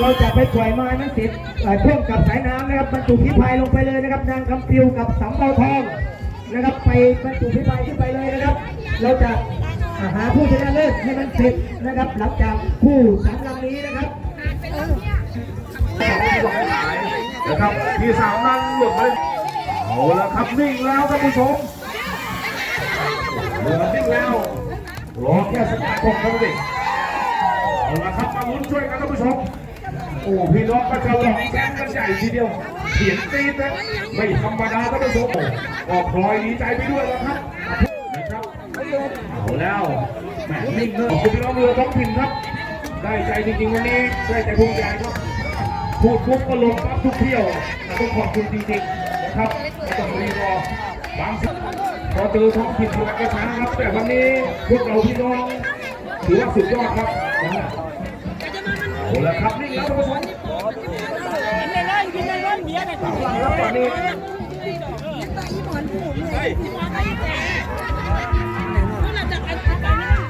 เราจะไปปล่อยไม้นั้นเสร็จเอ่อช่วงกับสายน้ำนะครับบรรจุพิพายลงไปเลยนะครับนางคำปิวกับสำเภาทองนะครับ ไปบรรจุพิพายขึ้นไปเลยนะครับ เราจะาหาผู้ชนะเลิศให้มันเสร็จนะครับ หลังจากคู่สามลำนี้นะครับนะครับที่สามนั้นหลุดไปเอาละครับนิ่งแล้วท่านผู้ชมเรือนิ่งแล้วรอแค่สตาร์ทของเขาดิเอา ละครับมาลุ้นช่วยกันท่านผู้ชมโอ้พี่น้องก็จะหลอแชมป์กันใหญ่ทีเดียวเขียนตีนนะไม่ธรรมดาท่านผู้ชมก็พลอยดีใจไปด้วยแล้วครับนะครับเอาแล้วแหมนิ่งเลยขอบคุณพี่น้องเรือท้องถิ่นครับ ได้ใจจริงๆวันนี้ได้ใจภูมิใจครับพูดปุ๊บก็ลงปั๊บทุกเที่ยวต้องขอบคุณจริงๆนะครับไม่ต้องรีรอบางสิ่งพอเจอท้องถิ่นตัวกระช้าครับแต่วันนี้พวกเราพี่น้อง ถือว่าสุดยอดครับนะฮะเอาละครับนี่แล้วทุกคนผู้ชมกินได้เลยกินได้เลยเบียร์เนี่ยกินได้ครับตอนนี้เราจะอันติดไปนี่ร้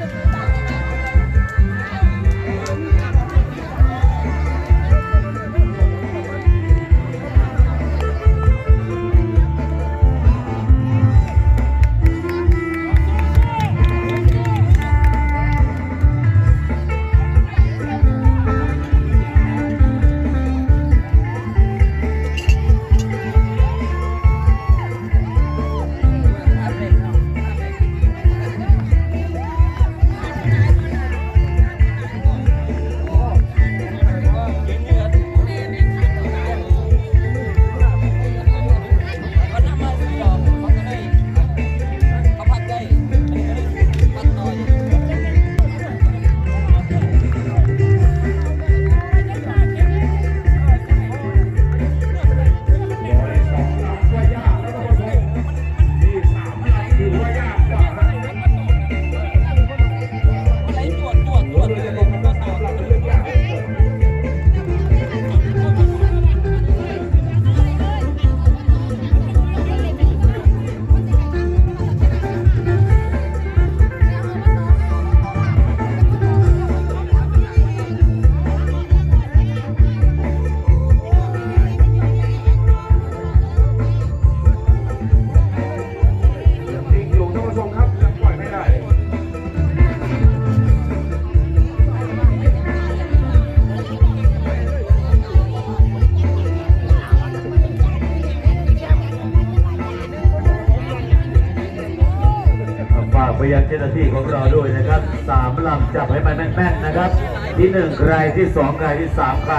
จ้าหน้าที่ของเราด้วยนะครับสามลำจับให้มันแม่นๆนะครับ ที่หนึ่งใครที่สองใครที่สามใคร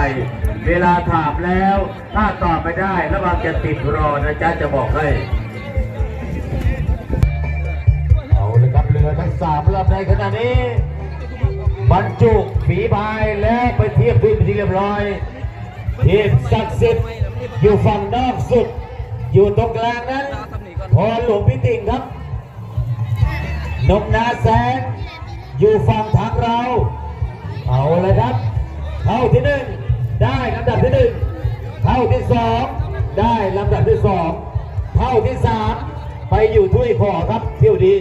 เวลาถามแล้ว ถ้าตอบไม่ได้ระวังจะติดรอนะจ๊ะจะบอกให้เอาเลยครับเรือทั้งสามลำในขณะนี้บรรจุฝีพายและไปเทียบพื้นเป็นที่เรียบร้อยทีมศักดิ์สิทธิ์อยู่ฝั่งนอกสุด อยู่ตรงกลางนั้นพอหลวงพิติ่งครับ นกนาแสง อยู่ฝั่งทางเรา เอาเลยครับ เข้าที่หนึ่งได้ลำดับที่หนึ่งเข้าที่สองได้ลำดับที่สองเข้าที่สามไปอยู่ถ้วยขอครับเที่ยวดี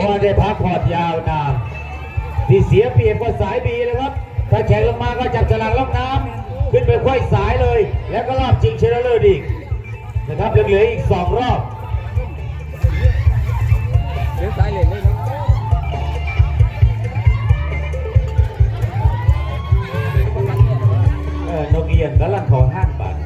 พราได้พักผ่อนยาวนานที่เสียเปรียบก็สายบีเลยครับ ถ้าแข่งลงมาก็จับฉลากล่องน้ำขึ้นไปค่อยสายเลย แล้วก็รอบชิงชนะเลิศอีกนะครับยังเหลืออีกสองรอบเลี้ยวซ้ายเลยเลยนะเออนกเอียนกำลังขอห้างบาท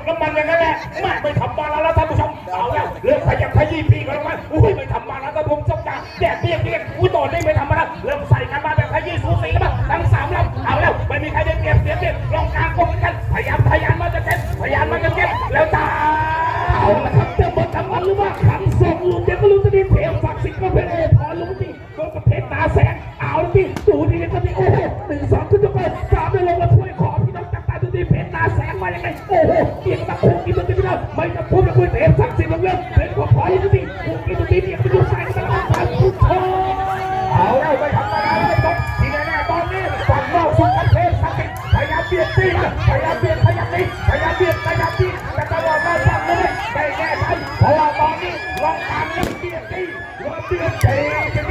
ดน้ำมันอย่างนั้นแหละแม่ไม่ทำมาแล้วนะท่านผู้ชมเอาแล้วเรื่องขยับขยี้ปีก็แล้วกันอุ้ยไม่ทำมาแล้วท่ผมผู้ชมจ้าแดดเบี้ยเบี้ยอุ้ยตอนนี้ไม่ทำมาแล้วเริ่มใส่กันมาแบบขยี้สูสีแล้วมั้งทั้งสามลำเอาแล้วไม่มีใครได้เปรียบเสียเปรียบลองกลางกองกันพยายามพยายามมาจะเก็บพยายามมาจะเก็บแล้วจ้าเอาละครับจะหมดทั้งวันหรือว่าขังส่งลุงเด็กก็รู้จะดีเทลฝักสิทธิ์ก็เป็นเอพอลุงจริก็ประเทศตาแสงเอาลจริง พุ่งไปเตะสักสิบลูกเล่นเตะขอาขวาอีกทีพุ่งอีกทีเนี่ยไปดูซ้ายซ้ายซ้ายพุ่งโอ้เอาแล้วไปทำอะไรไม่ต้องทีแน่ๆตอนนี้ฝั่งนอกสุดประเทศสักสิบพยายามเปลี่ยนตีพยายามเปลี่ยนพยายามตีพยายามเปลี่ยนพยายามตีแต่ตลอดเราฝั่งเลยไม่แน่ใจเพราะว่าตอนนี้ลองตามเลี่ยนตีลองเบียเท่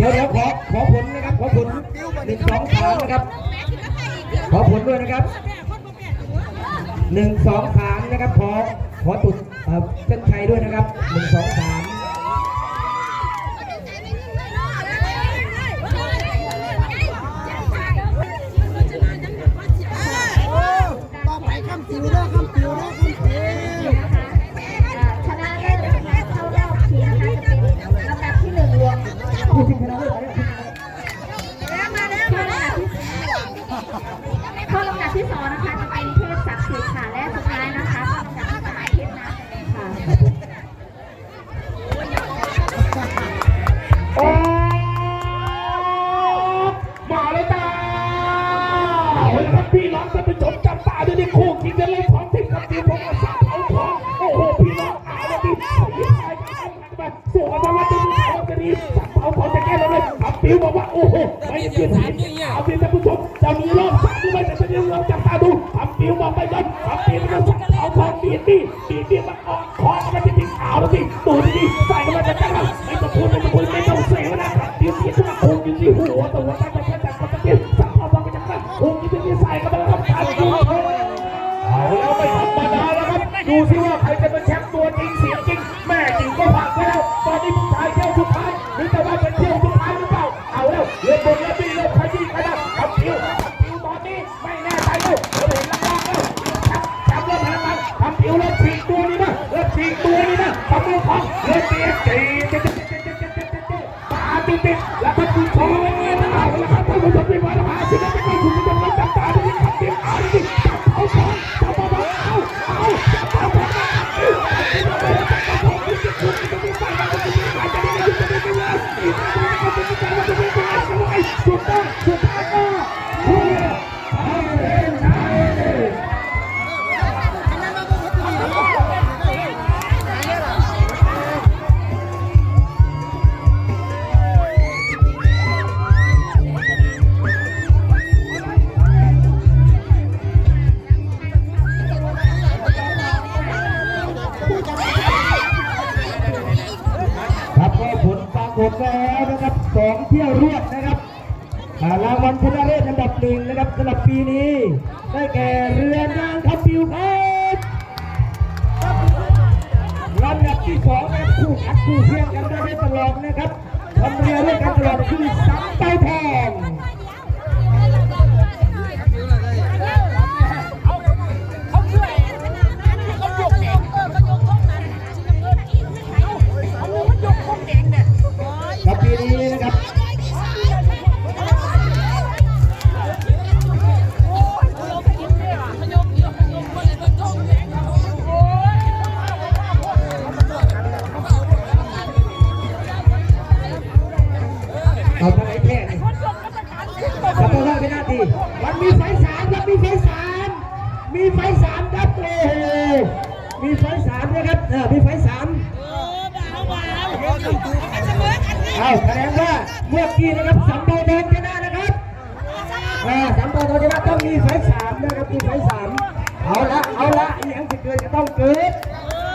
เดี๋ยวเดี๋ยวขอขอผลนะครับขอผลหนึ่งสองสามนะครับ ขอผลด้วยนะครับหนึ่งสองสามนะครับขอขอตุดเส้นชัยด้วยนะครับหนึ่งสองสาม เกียรติเอาที่ท่ผู้ชมจะมีรอดสักไม่แต่เจ้านี้รอดจับตาดูทำปิวมองไปก่อนทำปิวมักเอาทองปีดปีดปีดมาออกคอ งนะครับสำหรับปีนี้ ได้แก่เรือนางทับฟิวครับลำดับที่สองนะคู่อัดคู่เพียงกันได้ตลอดนะครับทำเรือด้วยกันตลอดคือสามเตาทอง มีไฟสามนะครับเออมีไฟสามเออเบาเบาเสมอกันนี่เอาแสดงว่าเมื่อกี้นะครับสัมภาระชนะนะครับอ่าสัมภาระชนะต้องมีไฟสามนะครับมีไฟสามเอาละเอาละอหย่างที่เกิดจะต้องเกิด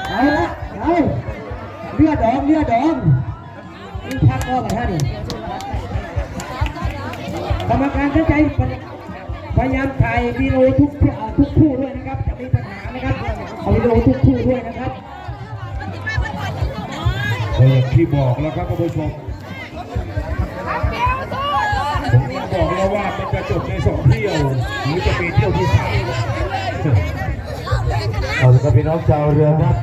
เอาละเอาเลือดดองเลือดดองนี่พักก็กับท่านกรรมการเข้าใจพยายามถ่ายวีดีโอทุกเอ่ทุกคู่ด้วยนะครับจะมีปัญหานะครับ เอาวีดีโอทุกคู่ด้วยนะครับเออที่บอกแล้วครับท่านผู้ชมผมบอกแล้วว่ามันจะจบในสองเที่ยวหรือจะเป็นเที่ยวที่สามเอาละครับพี่น้องชาวเรือครับ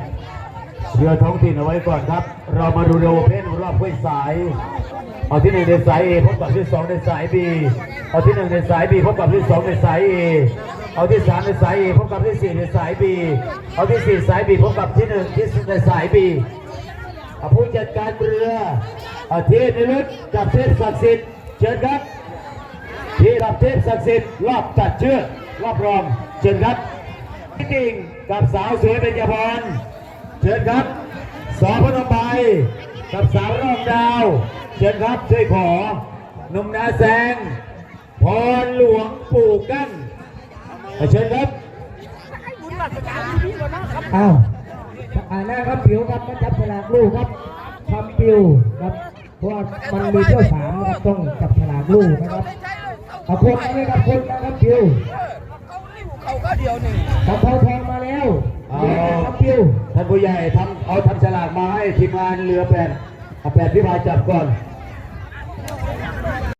เรือท้องถิ่นเอาไว้ก่อนครับ เรามาดูเรือโอเพ่นรอบห้วยสาย เอาที่หนึ่งในสายเอพบกับที่สองในสายบีเอาที่หนึ่งในสายบีพบกับที่สองในสายเอ เอาที่สามในสายเอพบกับที่สี่ในสายบีเอาที่สี่สายบีพบกับที่หนึ่งที่ในสายบีเอาผู้จัดการเรือเอาเทพนิรุตกับเทพศักดิ์สิทธิ์เชิญครับที่รับเทพศักดิ์สิทธิ์รอบตัดเชือกรอบรองเชิญครับพี่ติ่งกับสาวสวยเป็นยพรเชิญครับสอพนมไปกับสาวรองดาว เชิญครับช่วยขอนุ่มนาแซงพรหลวงปู่กั้น เชิญครับบุญราชการที่ก่อนนะครับอ้าวอ่าหน้าครับผิวครับมาจับฉลากลูกครับทำปิวครับเพราะว่ามันมีเที่ยวสามนะครับต้องจับฉลากลูกนะครับเอาคนมาเลยครับคนมาครับปิวเขาก็เดียวหนึ่งกระเพราทองมาแล้วเอาเดี๋ยวครับปิวท่านผู้ใหญ่ทำเอาทำฉลากมาให้ทีมงานเรือแปดเอาแปดพิพายจับก่อน